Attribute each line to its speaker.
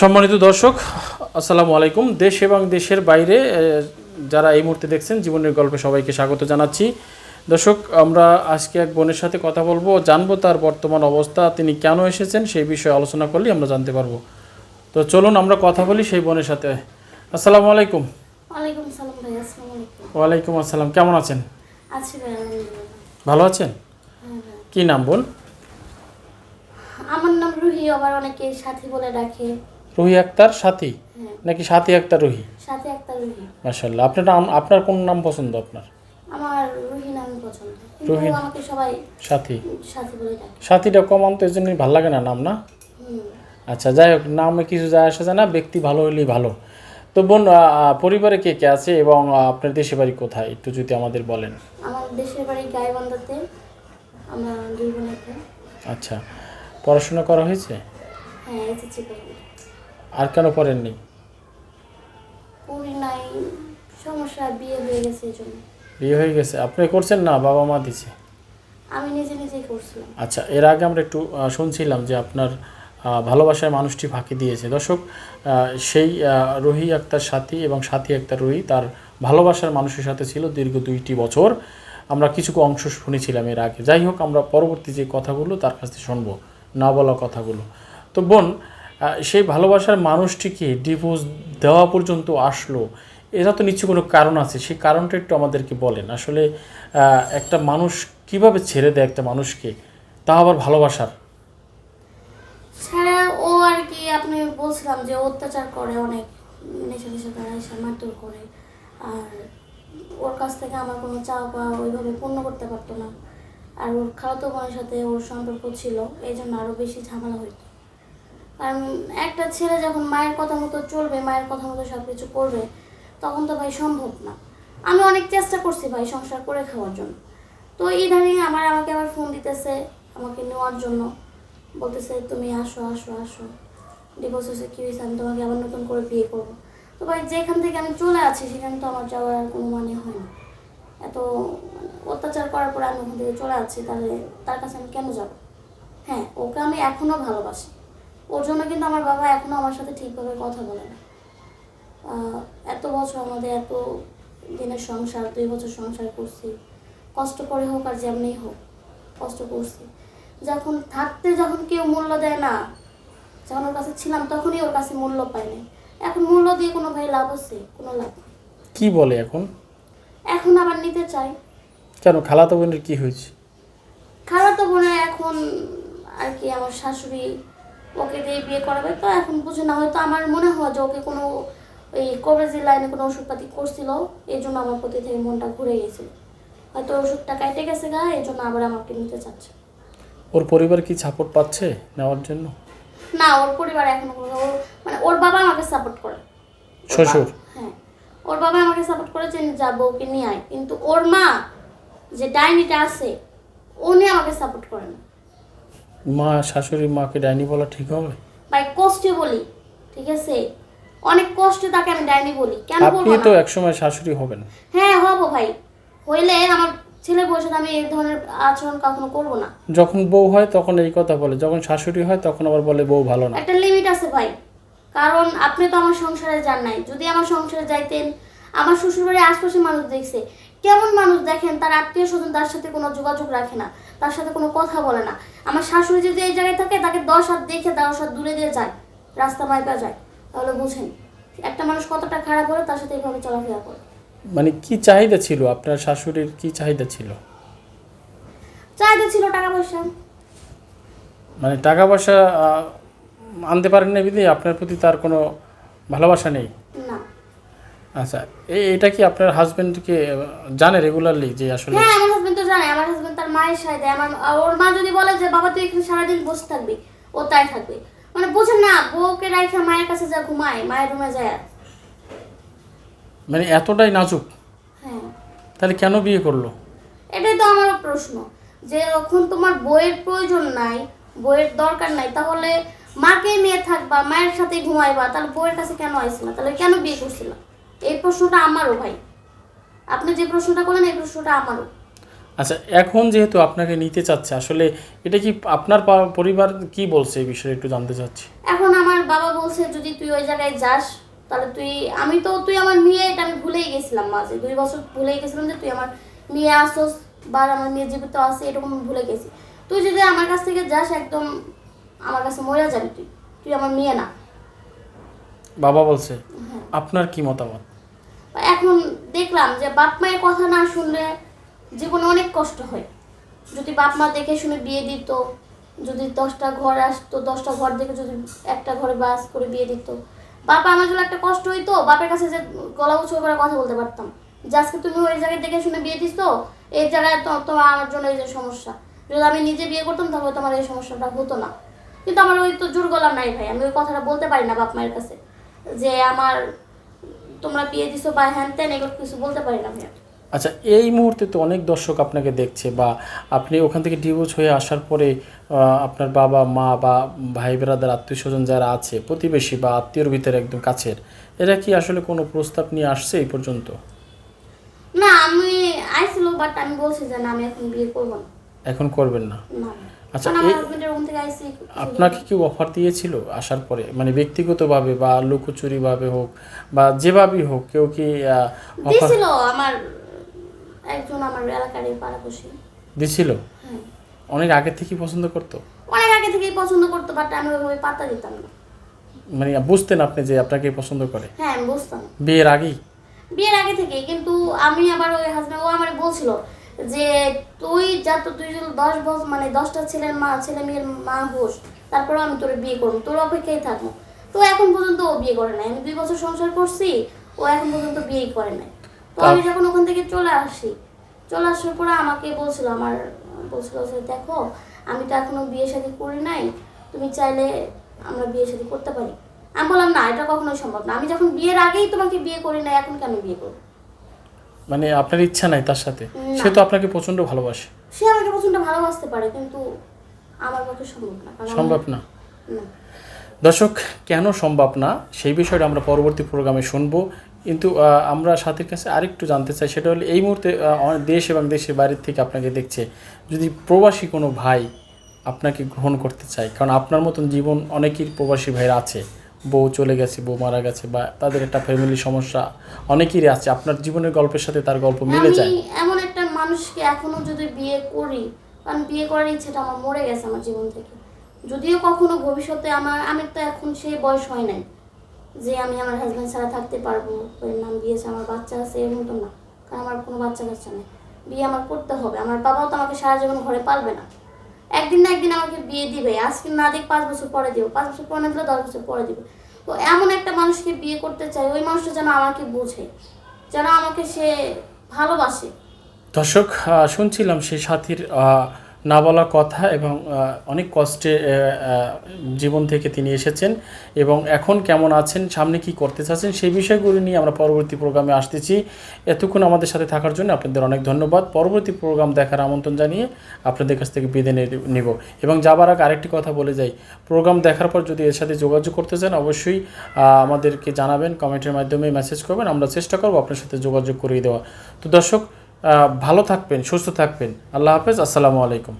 Speaker 1: সম্মানিত দর্শক আসসালামু আলাইকুম। দেশ এবং দেশের বাইরে যারা এই মুহূর্তে দেখছেন জীবনের গল্পে সবাইকে স্বাগত জানাচ্ছি। দর্শক আমরা আজকে এক বোনের সাথে কথা বলব জানব তার বর্তমান অবস্থা তিনি কেন এসেছেন সেই বিষয়ে আলোচনা করলে আমরা জানতে পারব। তো চলুন আমরা কথা বলি সেই বোনের সাথে। আসসালামু আলাইকুম।
Speaker 2: ওয়ালাইকুম আসসালামু আলাইকুম।
Speaker 1: ওয়ালাইকুম আসসালাম কেমন আছেন?
Speaker 2: আছি ভাই আলহামদুলিল্লাহ।
Speaker 1: ভালো আছেন?
Speaker 2: হ্যাঁ
Speaker 1: কি নাম বোন?
Speaker 2: আমার নাম রুহি আবার অনেকে সাথী বলে ডাকে।
Speaker 1: রুহি আক্তার সাথী?
Speaker 2: হ্যাঁ।
Speaker 1: নাকি সাথী আক্তার রুহি?
Speaker 2: সাথে একটা রুহি।
Speaker 1: মাশাল্লাহ আপনার নাম আপনার কোন নাম পছন্দ আপনার?
Speaker 2: আমার রুহি নাম পছন্দ।
Speaker 1: রুহি।
Speaker 2: আমাকে সবাই
Speaker 1: সাথী।
Speaker 2: সাথী বলে ডাকে।
Speaker 1: সাথীটা কমান তো এই জন্যই ভালো লাগে না নাম না? আচ্ছা যাই হোক নামে কিছু যায় আসা যায় না ব্যক্তি ভালো হলেই ভালো। তো বোন পরিবারে কে কে আছে এবং আপনার দেশে বাড়ি কোথায়? একটু যদি আমাদের বলেন।
Speaker 2: আমার দেশের বাড়ি গাইবান্ধাতে আমরা দুই বোনেতে।
Speaker 1: আচ্ছা। পড়াশোনা করা হয়েছে?
Speaker 2: হ্যাঁ এসেছি
Speaker 1: আর কেন পড়েননি?
Speaker 2: পড়ি নাই সমস্যা বিয়ে হয়ে গেছে
Speaker 1: বিয়ে হয়ে গেছে। আপনি করছেন না? বাবা মা দিছে।
Speaker 2: আমি নিজে নিজেই করছিলাম।
Speaker 1: আচ্ছা এর আগে আমরা একটু শুনছিলাম যে আপনার ভালোবাসায় মানুষটি ফাঁকি দিয়েছে। দর্শক সেই রুহি আক্তার সাথী এবং সাথী আক্তার রুহি তার ভালোবাসার মানুষের সাথে ছিল দীর্ঘ দুইটি বছর। আমরা কিছু অংশ শুনেছিলাম এর আগে। যাই হোক আমরা পরবর্তী যে কথাগুলো তার কাছ থেকে শুনব। না বলা কথাগুলো। তো বোন সেই ভালোবাসার মানুষটিকে ডিভোর্স দেওয়া পর্যন্ত আসলো এটা তো নিশ্চয়ই কোনো কারণ আছে, সেই কারণটা একটু আমাদেরকে বলেন। আসলে একটা মানুষ কীভাবে ছেড়ে দেয় একটা মানুষকে, তা আবার ভালোবাসার?
Speaker 2: ছাড়া ও আর কি, আপনি বলছিলাম যে অত্যাচার করে অনেক, নেশা নেশা করে এসে মারধর করে, আর ওর কাছ থেকে আমার কোনো চাওয়া ওইভাবে পূর্ণ করতে পারতো না। আর ওর খালাতো বোনের সাথে ওর সম্পর্ক ছিল, এই জন্য আরও বেশি ঝামেলা হইতো। কারণ একটা ছেলে যখন মায়ের কথা মতো চলবে, মায়ের কথা মতো সব কিছু করবে, তখন তো ভাই সম্ভব না। আমি অনেক চেষ্টা করছি ভাই সংসার করে খাওয়ার জন্য। তো ইদানিং আমার, আমাকে আবার ফোন দিতেছে, আমাকে নেওয়ার জন্য। বলতেছে, তুমি আসো আসো আসো। ডিভোর্স হয়েছে, কী হয়েছে? আমি তোমাকে আবার নতুন করে বিয়ে করব। তো ভাই যেখান থেকে আমি চলে আছি, সেখানে তো আমার যাওয়ার আর কোনো মানে হয় না। এত অত্যাচার করার পরে আমি ওখান থেকে চলে আসছি, তাহলে তার কাছে আমি কেন যাব? হ্যাঁ ওকে আমি এখনও ভালোবাসি। ওর জন্য কিন্তু আমার বাবা এখনও আমার সাথে ঠিকভাবে কথা বলে না। এত বছর আমাদের এত দিনের সংসার দুই বছর সংসার করছি। কষ্ট করে হোক আর যেমনি হোক কষ্ট করছি। যখন থাকতে যখন কেউ মূল্য দেয় না যখন ওর কাছে ছিলাম তখনই ওর কাছে মূল্য পাইনি এখন মূল্য দিয়ে কোনো ভাই লাভ আছে? কোনো লাভ।
Speaker 1: কি বলে এখন?
Speaker 2: এখন আবার নিতে চাই।
Speaker 1: কেন খালাতো বোনের কি হয়েছে?
Speaker 2: খালাতো বোনের এখন আর কি আমার শাশুড়ি ওকে দিয়ে বিয়ে করাবে। তো এখন বুঝে না হয়তো আমার মনে হয় যে ওকে কোনো এই কবিরাজি লাইনে কোনো ওষুধপাতি করছিল এই জন্য আমার প্রতি থেকে মনটা ঘুরে গেছিল হয়তো ওষুধটা কাটে গেছে গা এই জন্য আবার আমাকে নিতে চাচ্ছে।
Speaker 1: ওর পরিবার কি সাপোর্ট পাচ্ছে নেওয়ার জন্য?
Speaker 2: না ওর পরিবার এখনও কোনো ওর মানে ওর বাবা আমাকে সাপোর্ট করে।
Speaker 1: শ্বশুর?
Speaker 2: হ্যাঁ। ওর বাবা আমাকে সাপোর্ট করেছে যাব ওকে নিয়ে আয়। কিন্তু ওর মা যে ডাইনিটা আছে উনি আমাকে সাপোর্ট করে না।
Speaker 1: মা শাশুড়ি মাকে ডাইনি বলা ঠিক হবে?
Speaker 2: ভাই কষ্টে বলি ঠিক আছে? অনেক কষ্টে তাকে আমি ডাইনি বলি। কেন বলব আপনি
Speaker 1: তো
Speaker 2: না?
Speaker 1: একসময় শাশুড়ি হবেন।
Speaker 2: হ্যাঁ হব ভাই। হইলে আমার ছেলে সাথে আমি এই ধরনের আচরণ কখনো করব না।
Speaker 1: যখন বউ হয় তখন এই কথা বলে যখন শাশুড়ি হয় তখন আবার বলে বউ ভালো না।
Speaker 2: একটা লিমিট আছে ভাই। কারণ আপনি তো আমার সংসারে যান নাই। যদি আমার সংসারে যাইতেন আমার শ্বশুরবাড়ির আশপাশে মানুষ দেখছে কেমন মানুষ দেখেন তার আত্মীয় স্বজন তার সাথে কোনো যোগাযোগ রাখে না তার সাথে কোনো কথা বলে না। আমার শাশুড়ি যদি এই জায়গায় থাকে তাকে দশ হাত দেখে দশ হাত দূরে দিয়ে যায় রাস্তা মাইপা যায়। তাহলে বুঝেন একটা মানুষ কতটা খারাপ হলে তার সাথে এইভাবে চলাফেরা করে।
Speaker 1: মানে কি চাহিদা ছিল? আপনার শাশুড়ির কি চাহিদা ছিল?
Speaker 2: চাহিদা ছিল টাকা পয়সা।
Speaker 1: মানে টাকা পয়সা আনতে পারেন না বিধি? আপনার প্রতি তার কোনো ভালোবাসা নেই? আচ্ছা এটা কি আপনার হাজবেন্ডকে জানে রেগুলারলি যে আসলে
Speaker 2: হ্যাঁ আমার হাজবেন্ড তো জানে আমার হাজবেন্ড তার মায়ের সাথে দেয় আমার ওর মা যদি বলে যে বাবা তুই এখানে সারাদিন বসে থাকবি ও তাই থাকবে। মানে বোঝেন না বউকে রাইখা মায়ের কাছে যা ঘুমায় মায়ের রুমে যায়।
Speaker 1: মানে এতটাই নাজুক?
Speaker 2: হ্যাঁ।
Speaker 1: তাহলে কেন বিয়ে করল?
Speaker 2: এটাই তো আমারও প্রশ্ন যে যখন তোমার বইয়ের প্রয়োজন নাই বইয়ের দরকার নাই তাহলে মাকে নিয়ে থাকবা মায়ের সাথে ঘুমাইবা তাহলে বউয়ের কাছে কেন আইসিলা? তাহলে কেন বিয়ে করছিলা? এই প্রশ্নটা আমারও ভাই। আপনি যে প্রশ্নটা করলেন এই প্রশ্নটা আমারও।
Speaker 1: আচ্ছা এখন যেহেতু আপনাকে নিতে চাচ্ছে আসলে এটা কি আপনার পরিবার কি বলছে এই বিষয়ে একটু জানতে চাচ্ছি?
Speaker 2: এখন আমার বাবা বলছে যদি তুই ওই জায়গায় যাস তাহলে তুই আমি তো তুই আমার মেয়ে এটা আমি ভুলেই গেছিলাম মাঝে। দুই বছর ভুলেই গেছিলাম যে তুই আমার মেয়ে আসোস বা আমার মেয়ে জীবিত আছে এরকম আমি ভুলে গেছি। তুই যদি আমার কাছ থেকে যাস একদম আমার কাছে মরে যাবি তুই। তুই আমার মেয়ে না।
Speaker 1: বাবা বলছে
Speaker 2: হ্যাঁ।
Speaker 1: আপনার কি মতামত?
Speaker 2: এখন দেখলাম যে বাপ মায়ের কথা না শুনলে জীবনে অনেক কষ্ট হয়। যদি বাপ মা দেখে শুনে বিয়ে দিত, যদি দশটা ঘর আসতো, দশটা ঘর দেখে যদি একটা ঘরে বাস করে বিয়ে দিত। বাবা আমার জন্য একটা কষ্ট হইতো, বাপের কাছে যে গলা উঁচু করে কথা বলতে পারতাম। যে আজকে তুমি ওই জায়গায় দেখে শুনে বিয়ে দিছো, এই জায়গায় তো তোমার আমার জন্য এই যে সমস্যা। যদি আমি নিজে বিয়ে করতাম তাহলে তোমার এই সমস্যাটা হতো না। কিন্তু আমার ওই তো জোর গলা নাই ভাই, আমি ওই কথাটা বলতে পারি না বাপ মায়ের কাছে। যে আমার তোমরা বিয়ে দিছো বা হ্যান ত্যান এগুলো কিছু বলতে পারি না ভাইয়া।
Speaker 1: আচ্ছা এই মুহূর্তে তো অনেক দর্শক আপনাকে দেখছে বা আপনি ওখান থেকে ডিভোর্স হয়ে আসার পরে আপনার বাবা মা বা ভাই ব্রাদার আত্মীয় স্বজন যারা আছে প্রতিবেশী বা আত্মীয়র ভিতরে একদম কাছের এরা কি আসলে কোনো প্রস্তাব নিয়ে আসছে এই পর্যন্ত?
Speaker 2: না আমি আইছিল বাট আমি বলছি যে না আমি এখন বিয়ে করব না।
Speaker 1: এখন করবেন না
Speaker 2: না।
Speaker 1: আচ্ছা, আপনাকে কি অফার দিয়েছিল আসার পরে? মানে ব্যক্তিগতভাবে বা লুকোচুরিভাবে হোক বা যেভাবেই হোক কেউ কি অফার
Speaker 2: দিয়েছিল আমার একজন আমার এলাকার এই পাড়াপড়শি।
Speaker 1: দিছিল
Speaker 2: হ্যাঁ।
Speaker 1: অনেক আগে থেকেই পছন্দ করতো?
Speaker 2: অনেক আগে থেকেই পছন্দ করতো বাট আমি ওইভাবে পাত্তা দিতাম না।
Speaker 1: মানে বুঝতেন আপনি যে আপনাকে পছন্দ করে?
Speaker 2: হ্যাঁ বুঝতাম।
Speaker 1: বিয়ের আগেই?
Speaker 2: বিয়ের আগে থেকে কিন্তু আমি আবার ওই হাজব্যান্ড ও আমার বলছিল যে তুই যা তো তুই যদি দশ বছর মানে দশটা ছেলের মা ছেলে মেয়ের মা হোস তারপরেও আমি তোর বিয়ে করব তোর অপেক্ষায় থাকব। তো এখন পর্যন্ত ও বিয়ে করে নাই। আমি দুই বছর সংসার করছি ও এখন পর্যন্ত বিয়েই করে নাই। তো আমি যখন ওখান থেকে চলে আসি চলে আসার পরে আমাকে বলছিল আমার বলছিল যে দেখো আমি তো এখনও বিয়ে শাদী করি নাই তুমি চাইলে আমরা বিয়ে শাদী করতে পারি। আমি বললাম না এটা কখনোই সম্ভব না। আমি যখন বিয়ের আগেই তোমাকে বিয়ে করি নাই এখন কেন বিয়ে করব?
Speaker 1: মানে আপনার ইচ্ছা নাই তার সাথে সে তো আপনাকে প্রচণ্ড ভালোবাসে।
Speaker 2: সে আমাকে প্রচণ্ড ভালোবাসতে পারে কিন্তু আমার পক্ষে সম্ভব না
Speaker 1: সম্ভব না। দর্শক কেন সম্ভব না? সেই বিষয়টা আমরা পরবর্তী প্রোগ্রামে শুনব। কিন্তু আমরা সাথীর কাছে আরেকটু জানতে চাই সেটা হলো এই মুহূর্তে দেশ এবং দেশের বাইরের থেকে আপনাকে দেখছে। যদি প্রবাসী কোনো ভাই আপনাকে গ্রহণ করতে চায় কারণ আপনার মতন জীবন অনেকেই প্রবাসী ভাইয়ের আছে বউ চলে গেছে বউ মারা গেছে বা তাদের একটা ফ্যামিলি সমস্যা অনেকেরই আছে। আপনার জীবনের গল্পের সাথে তার গল্প মিলে যায়?
Speaker 2: এমন একটা মানুষকে এখনও যদি বিয়ে করি কারণ বিয়ে করার ইচ্ছেটা আমার মরে গেছে আমার জীবন থেকে। যদিও কখনো ভবিষ্যতে আমার আমি তো এখন সেই বয়স হয় নাই যে আমি আমার হাজব্যান্ড ছাড়া থাকতে পারব ওর নাম বিয়েছে আমার বাচ্চা আছে এরকম তো না। কারণ আমার কোনো বাচ্চা কাচ্চা নেই। বিয়ে আমার করতে হবে। আমার বাবাও তো আমাকে সারা জীবন ঘরে পালবে না। একদিন না একদিন আমাকে বিয়ে দিবে। আজকে না দেখ পাঁচ বছর পরে দিব। পাঁচ বছর পরে দিলে দশ বছর পরে দিবে। তো এমন একটা মানুষকে বিয়ে করতে চাই, ওই মানুষটা যেন আমাকে বোঝে, যেন আমাকে সে ভালোবাসে।
Speaker 1: দর্শক শুনছিলাম সে সাথীর না বলা কথা এবং অনেক কষ্টে জীবন থেকে তিনি এসেছেন এবং এখন কেমন আছেন, সামনে কি করতে চাচ্ছেন, সেই বিষয়গুলি নিয়ে আমরা পরবর্তী প্রোগ্রামে আসতেছি। এতক্ষণ আমাদের সাথে থাকার জন্য আপনাদের অনেক ধন্যবাদ। পরবর্তী প্রোগ্রাম দেখার আমন্ত্রণ জানিয়ে আপনাদের কাছ থেকে বিদায় নে- নিব। এবং যাবার আগে আরেকটি কথা বলে যাই। প্রোগ্রাম দেখার পর যদি এর সাথে যোগাযোগ করতে চান, অবশ্যই আমাদেরকে জানাবেন, কমেন্টের মাধ্যমে মেসেজ করবেন, আমরা চেষ্টা করব আপনার সাথে যোগাযোগ করিয়ে দেওয়া তো দর্শক ভালো থাকবেন সুস্থ থাকবেন। আল্লাহ হাফেজ আসসালামু আলাইকুম।